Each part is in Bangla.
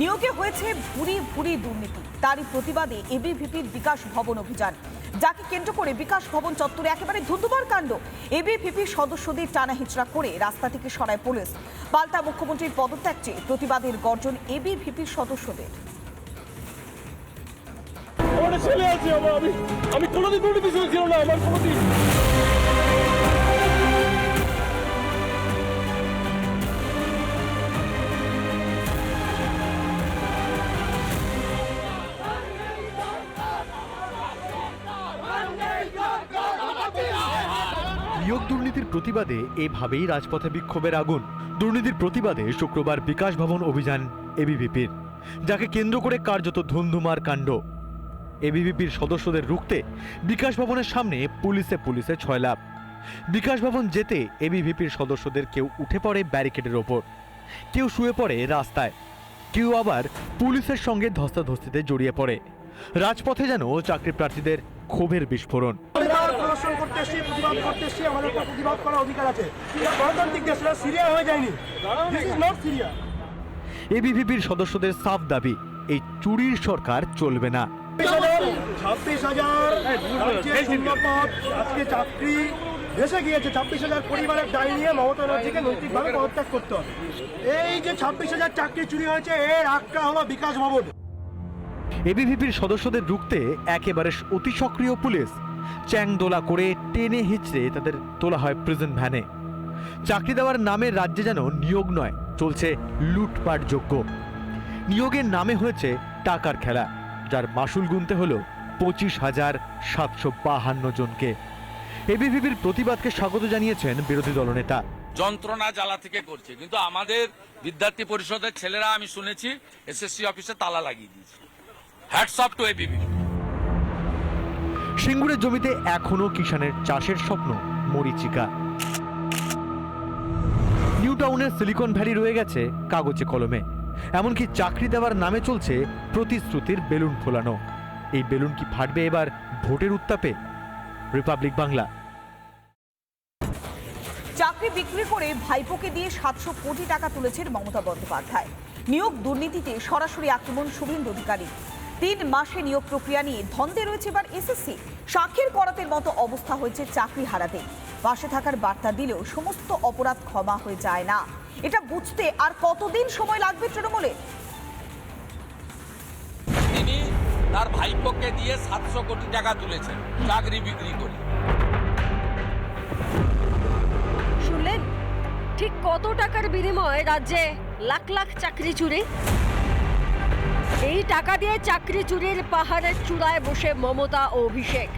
নিয়োগে হয়েছে ভুরি ভুরি দুর্নীতি। তারই প্রতিবাদে এবিভিপির বিকাশ ভবন অভিযান। যাকে কেন্দ্র করে বিকাশ ভবন চত্বরে একেবারে ধুন্ধুমার কাণ্ড। এবিভিপির সদস্যদের টানা হিচড়া করে রাস্তা থেকে সরায় পুলিশ। পাল্টা মুখ্যমন্ত্রীর পদত্যাগ চেয়ে প্রতিবাদের গর্জন এবিভিপির সদস্যদের। আমি আমি কোনোদিন দুর্নীতি ছিল না, আমার কোনোদিন নিয়োগ দুর্নীতির প্রতিবাদে এভাবেই রাজপথে বিক্ষোভের আগুন। দুর্নীতির প্রতিবাদে শুক্রবার বিকাশ ভবন অভিযান এবিভিপির যাকে কেন্দ্র করে কার্যত ধুন্ধুমার কাণ্ড। এবিভিপির সদস্যদের রুখতে বিকাশ ভবনের সামনে পুলিশে পুলিশে ছয় লাভ বিকাশ ভবন যেতে এবিভিপির সদস্যদের কেউ উঠে পড়ে ব্যারিকেডের ওপর, কেউ শুয়ে পড়ে রাস্তায়, কেউ আবার পুলিশের সঙ্গে ধস্তাধস্তিতে জড়িয়ে পড়ে। রাজপথে যেন চাকরি প্রার্থীদের ক্ষোভের বিস্ফোরণ। আমরা করতে এসেছি প্রতিবাদ করতে এসেছি আমাদের উপর প্রতিবাদ করার অধিকার আছে। এটা গণতান্ত্রিক দেশ সিরিয়া হয়ে যায়নি। দিস ইজ নট সিরিয়া এবিভিপির সদস্যদের সাফ দাবি এই চুরির সরকার চলবে না। ছাব্বিশ হাজার আজকে চাকরি গিয়েছে। ছাব্বিশ হাজার পরিবারের দায় নিয়ে মমতা ব্যানার্জিকে নৈতিকভাবে পদত্যাগ করতে হবে। এই যে ছাব্বিশ হাজার চাকরি চুরি হয়েছে এর আটটা হলো বিকাশ ভবন। এবিভিপির সদস্যদের রুখতে একেবারে অতি সক্রিয় পুলিশ। চ্যাংদোলা করে টেনে হিঁচড়ে তাদের তোলা হয় প্রিজন ভ্যানে চাকরি দেওয়ার নামে রাজ্যে যেন নিয়োগ নয়, চলছে লুটপাট যোগ্য। নিয়োগের নামে হয়েছে টাকার খেলা, যার মাসুল গুনতে হলো পঁচিশ হাজার সাতশো বাহান্ন জনকে। এবিভিপির প্রতিবাদকে স্বাগত জানিয়েছেন বিরোধী দলনেতা। যন্ত্রণা জ্বালা থেকে করছে, কিন্তু আমাদের বিদ্যার্থী পরিষদের ছেলেরা আমি শুনেছি, এসএসসি অফিসে তালা লাগিয়ে দিয়েছে। হ্যাটস অফ টু এবিবি সিঙ্গুরের জমিতে এখনও কিষানের চাষের স্বপ্ন, মরিচিকা। নিউ টাউনের সিলিকন ভ্যালি রয়ে গেছে কাগজে কলমে। এমনকি চাকরি দেওয়ার নামে চলছে প্রতিশ্রুতির বেলুন ফোলানো। এই বেলুন কি ফাটবে এবার ভোটের উত্তাপে? রিপাবলিক বাংলা। চাকরি বিক্রি করে ভাইপোকে দিয়ে সাতশো কোটি টাকা তুলেছেন মমতা বন্দ্যোপাধ্যায়। নিয়োগ দুর্নীতিতে সরাসরি আক্রমণ শুভেন্দু অধিকারী। তিন মাসে নিয়োগ প্রক্রিয়া নিয়ে ধন্দে রয়েছে এবার এসএসসি সাক্ষীর করাতের মতো অবস্থা হয়েছে চাকরি হারাতে পাশে থাকার বার্তা দিলেও সমস্ত অপরাধ ক্ষমা হয়ে যায় না। এটা বুঝতে আর কতদিন সময় লাগবে তৃণমূলে? তিনি তার ভাইপোকে দিয়ে সাতশো কোটি টাকা তুলেছেন চাকরি বিক্রি করে। শুনলেন? ঠিক কত টাকার বিনিময়ে রাজ্যে লাখ লাখ চাকরি চুরি? এই টাকা দিয়ে চাকরি চুরির পাহাড়ের চূড়ায় বসে মমতা ও অভিষেক।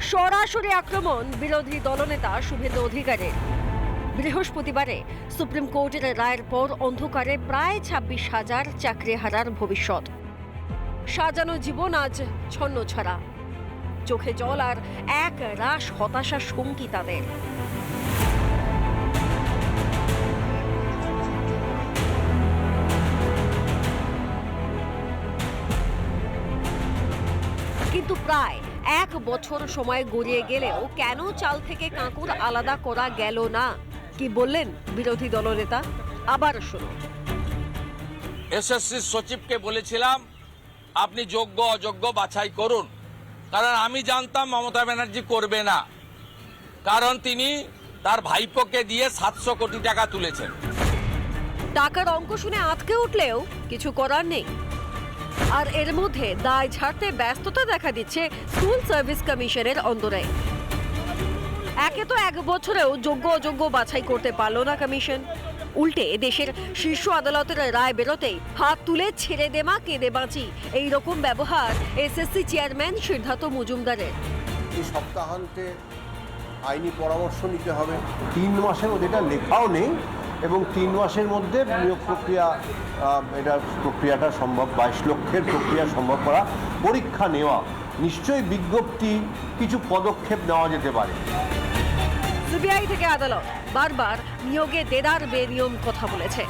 সরাসরি আক্রমণ, বিরোধী দলনেতা শুভেন্দু অধিকারের বৃহস্পতিবারে সুপ্রিম কোর্টের রায়ের পর অন্ধকারে প্রায় ছাব্বিশ হাজার চাকরি হারার ভবিষ্যৎ। সাজানো জীবন আজ ছন্ন ছাড়া চোখে জল আর এক রাশ হতাশা সঙ্গী তাদের। কিন্তু প্রায় এক বছর সময় গড়িয়ে গেলেও কেন চাল থেকে কাঁকুর আলাদা করা গেল না? কি বললেন বিরোধী দলনেতা? আবার শুনুন। এসএসসি সচিবকে বলেছিলাম আপনি যোগ্য অযোগ্য বাছাই করুন। কারণ আমি জানতাম মমতা ব্যানার্জি করবে না। কারণ তিনি তার ভাইপোকে দিয়ে সাতশো কোটি টাকা তুলেছেন। টাকার অঙ্ক শুনে আটকে উঠলেও কিছু করার নেই। আর এর মধ্যে দায় ছাড়তে ব্যস্ততা দেখা দিচ্ছে স্কুল সার্ভিস কমিশনের অন্দরে। একে তো এক বছরেও যোগ্য অযোগ্য বাছাই করতে পারল না কমিশন। উল্টে দেশের শীর্ষ আদালতের রায় বেরোতেই হাত তুলে ছেড়ে দেমা কেঁদে বাঁচি। এই রকম ব্যবহার এসএসসি চেয়ারম্যান সিদ্ধার্থ মজুমদারের। সপ্তাহান্তে আইনি পরামর্শ নিতে হবে। তিন মাসের মধ্যে এটা লেখাও নেই। এবং তিন মাসের মধ্যে নিয়োগ প্রক্রিয়া এটা প্রক্রিয়াটা সম্ভব, বাইশ লক্ষের প্রক্রিয়া সম্ভব করা, পরীক্ষা নেওয়া। নিশ্চয়ই বিজ্ঞপ্তি কিছু পদক্ষেপ নেওয়া যেতে পারে। সিবিআই থেকে আদালত বারবার নিয়োগে দেদার বেনিয়ম কথা বলেছে।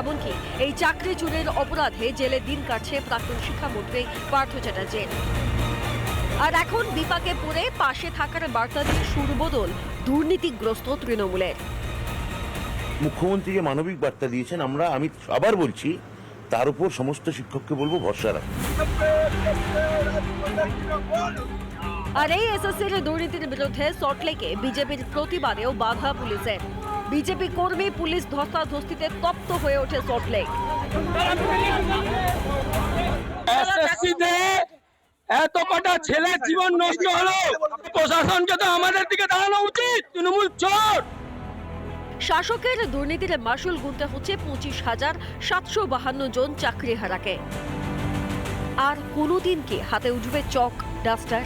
এমনকি এই চাকরি চুরির অপরাধে জেলে দিন কাটছে প্রাক্তন শিক্ষামন্ত্রী পার্থ চ্যাটার্জির আর এখন বিপাকে পড়ে পাশে থাকার বার্তা দিয়ে সুরবদল দুর্নীতিগ্রস্ত তৃণমূলের। মুখ্যমন্ত্রী যে মানবিক বার্তা দিয়েছেন আমরা আমি আবার বলছি তার উপর সমস্ত শিক্ষককে বলব ভরসা আর এই এসএসসির দুর্নীতির বিরুদ্ধে সল্টলেকে বিজেপির প্রতিবাদেও বাধা পুলিশের। বিজেপি কর্মী পুলিশ ধস্তাধস্তিতে তপ্ত হয়ে ওঠে সল্টলেক। এসএসসিতে এত কটা ছেলের জীবন নষ্ট হলো প্রশাসনকে তো আমাদের দিকে দাঁড়ানো উচিত তৃণমূল চোর। শাসকের দুর্নীতির মাসুল গুনতে হচ্ছে পঁচিশ হাজার সাতশো বাহান্ন জন চাকরিহারাকে। আর কোনোদিন কি হাতে উঠবে চক ডাস্টার?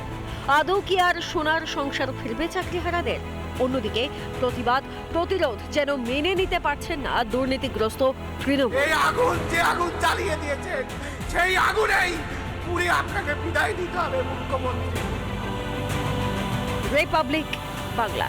আদৌ কি আর সোনার সংসার ফিরবে চাকরিহারাদের? অন্যদিকে প্রতিবাদ প্রতিরোধ যেন মেনে নিতে পারছেন না দুর্নীতিগ্রস্ত তৃণমূল। এই আগুন যে আগুন জ্বালিয়ে দিয়েছেন সেই আগুনেই পুরে আপনাকে বিদায় দিতে হবে মুখ্যমন্ত্রী। রিপাবলিক বাংলা।